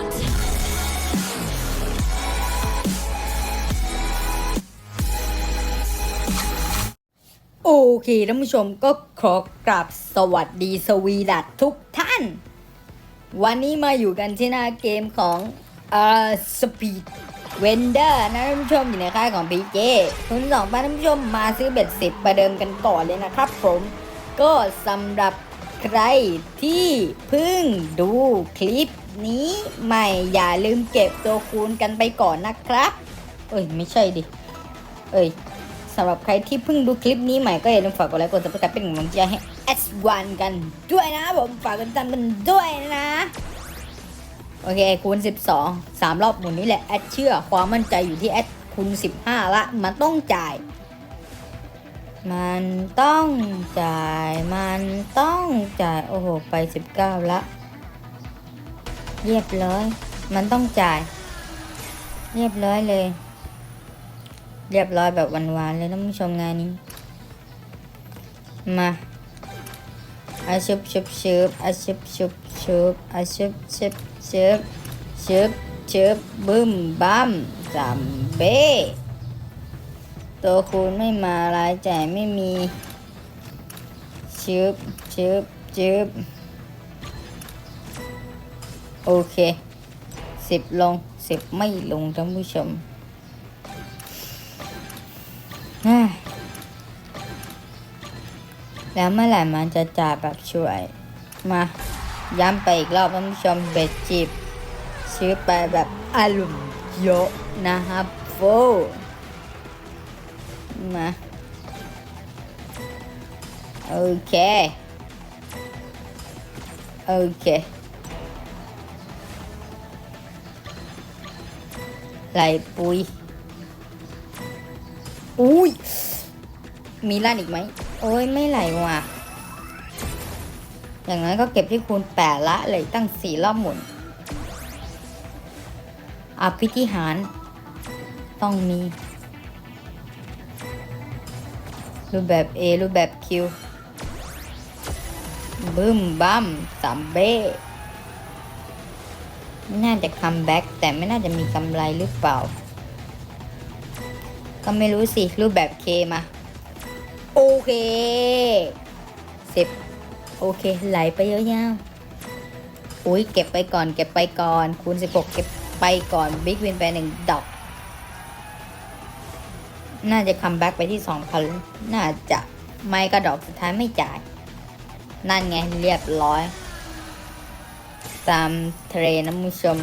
โอเคท่านผู้ชมก็ขอกราบสวัสดีสวีดัตทุกท่าน วันนี้มาอยู่กันที่หน้าเกมของเอ่อสปีดเวนเดอร์นะท่านผู้ชมอยู่ในค่ายของพีเจคุณสองบ้านท่านผู้ชมมาซื้อเบ็ดสิบประเดิมกันก่อนเลยนะครับผม ก็สำหรับ ใครที่เพิ่งดูคลิปนี้ใหม่อย่าลืมเก็บตัวคูณกันไปก่อนนะครับ เอ้ย ไม่ใช่ดิ เอ้ยสำหรับใครที่เพิ่งดูคลิปนี้ใหม่ก็อย่าลืมฝากกดไลค์กดซับสไครป์เป็นกำลังใจให้ S1 กันด้วยนะผมฝากกดติดตามกันด้วยนะ โอเคคูณ 12 3 รอบหมุนนี้แหละ แอดเชื่อความมั่นใจอยู่ที่แอดคูณ 15 ละ มันต้องจ่าย มันต้องจ่าย มันต้องจ่าย โอ้โห ไป 19 ละ เรียบร้อย มันต้องจ่าย เรียบร้อยเลย เรียบร้อยแบบหวานๆเลยท่านผู้ชมงานนี้ มาอาชุบชุบชุบอาชุบชุบชุบอาชุบชุบชุบชุบชุบบึ้มบั้มจัมเบ้ ตัวคูณไม่มารายจ่ายไม่มีชุบชุบชุบโอเคสิบลงสิบไม่ลงท่านผู้ชมอ่าแล้วเมื่อไหร่มันจะจ่ายแบบช่วยมาย้ำไปอีกรอบท่านผู้ชมเบ็ดจีบซื้อไปแบบอารมณ์เยอะนะครับโฟ มาโอเค โอเคไหลปุยอุ้ย มีลั่นอีกไหม โอ้ยไม่ไหลว่ะ อย่างนั้นก็เก็บที่คูณแปดละเลยตั้งสี่รอบหมุนอภิธิหาร ต้องมี รูปแบบ A รูปแบบ Q บึ้มบั้มสามเบ้น่าจะคัมแบ็กแต่ไม่น่าจะมีกำไรหรือเปล่า ก็ไม่รู้สิ รูปแบบเคมา โอเคสิบโอเค ไหลไปเยอะยาวอุ้ยเก็บไปก่อน เก็บไปก่อน คูณสิบหกเก็บไปก่อน บิ๊กวินไปหนึ่งดอก น่าจะคัมแบ็กไปที่สองพันน่าจะไม่ก็ดอกสุดท้ายไม่จ่าย นั่นไงเรียบร้อย ตามเทรนนะผู้ชม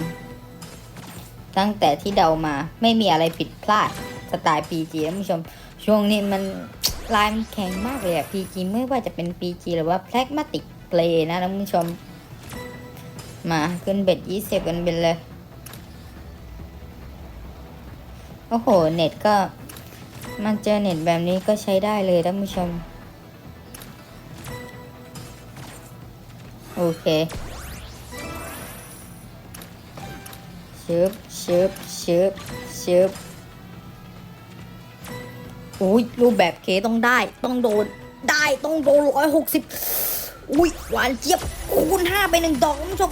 ตั้งแต่ที่เดามาไม่มีอะไรผิดพลาด สไตล์ PG ท่านผู้ชม ช่วงนี้มันลายมันแข็งมากเลยอะ PG ไม่ว่าจะเป็น PG หรือว่า Pragmatic Play นะท่านผู้ชม มาขึ้นเบ็ดยี่สิบกันเป็นเลย โอ้โห เน็ตก็ มันเจอเน็ตแบบนี้ก็ใช้ได้เลยท่านผู้ชม โอเคชึบชึบชึบชึบอุ้ยรูปแบบเคต้องได้ ต้องโดน ได้ต้องโดนร้อยหกสิบอุ้ยหวานเจี๊ยบคูณห้าไปหนึ่งดอกคุณผู้ชม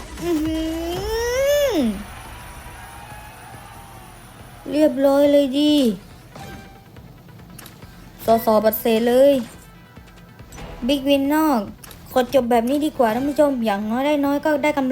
เรียบร้อยเลยดิ สอสอบัตรเซเลยบิ๊กวินนอกกดจบแบบนี้ดีกว่าท่านผู้ชมอย่างน้อยได้น้อยก็ได้กำไร